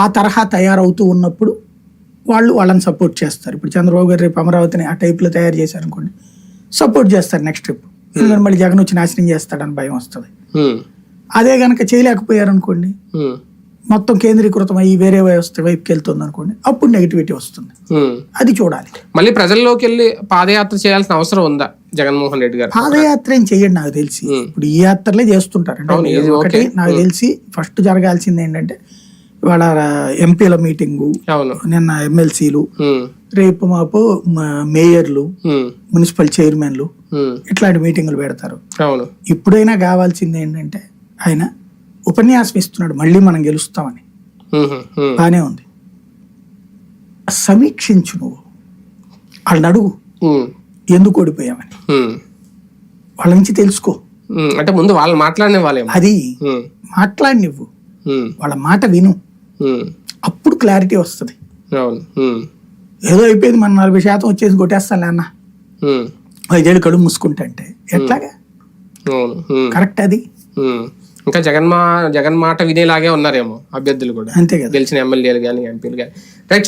ఆ తరహా తయారవుతూ ఉన్నప్పుడు వాళ్ళు వాళ్ళని సపోర్ట్ చేస్తారు. ఇప్పుడు చంద్రబాబు గారు రేపు అమరావతిని ఆ టైప్లో తయారు చేశారు అనుకోండి సపోర్ట్ చేస్తారు నెక్స్ట్ ట్రిప్. ఎందుకంటే మళ్ళీ జగన్ వచ్చి నాశనం చేస్తాడని భయం వస్తుంది. అదే కనుక చేయలేకపోయారు అనుకోండి మొత్తం కేంద్రీకృతం అయ్యి వేరే వ్యవస్థ వైపుకి వెళ్తుంది అనుకోండి అప్పుడు నెగిటివిటీ వస్తుంది. అది చూడాలి. మళ్ళీ ప్రజల్లోకి వెళ్ళి పాదయాత్ర చేయాల్సిన అవసరం ఉందా? జగన్మోహన్ రెడ్డి గారు పాదయాత్ర ఏం చెయ్యండి నాకు తెలిసి. ఇప్పుడు ఈ యాత్రలే చేస్తుంటారు. అంటే ఒకటి. నాకు తెలిసి ఫస్ట్ జరగాల్సింది ఏంటంటే ఇవాళ ఎంపీల మీటింగు నిన్న ఎమ్మెల్సీలు రేపు మాపు మేయర్లు మున్సిపల్ చైర్మన్లు ఇట్లాంటి మీటింగులు పెడతారు. ఇప్పుడైనా కావాల్సింది ఏంటంటే ఆయన ఉపన్యాసం ఇస్తున్నాడు మళ్ళీ మనం గెలుస్తామని. బానే ఉంది. సమీక్షించు నువ్వు. వాళ్ళని అడుగు. ఎందుకు ఓడిపోయామని. వాళ్ళ నుంచి తెలుసుకో. అంటే ముందు వాళ్ళు మాట్లాడిన వాళ్ళేమో అది ఉమ్, మాట్లాడి నువ్వు ఉమ్, వాళ్ళ మాట విను. అప్పుడు క్లారిటీ వస్తుంది. ఏదో అయిపోయింది మన నలభై శాతం వచ్చేసి కొట్టేస్తానులే అన్న ఐదేళ్ళు కడుపు మూసుకుంటా అంటే ఎట్లాగా? కరెక్ట్ అది. ఇంకా జగన్ మా జగన్ మాట వినేలాగే ఉన్నారేమో అభ్యర్థులు కూడా. అంతే కదా. గెలిచిన ఎమ్మెల్యేలు కానీ ఎంపీలు కానీ రైట్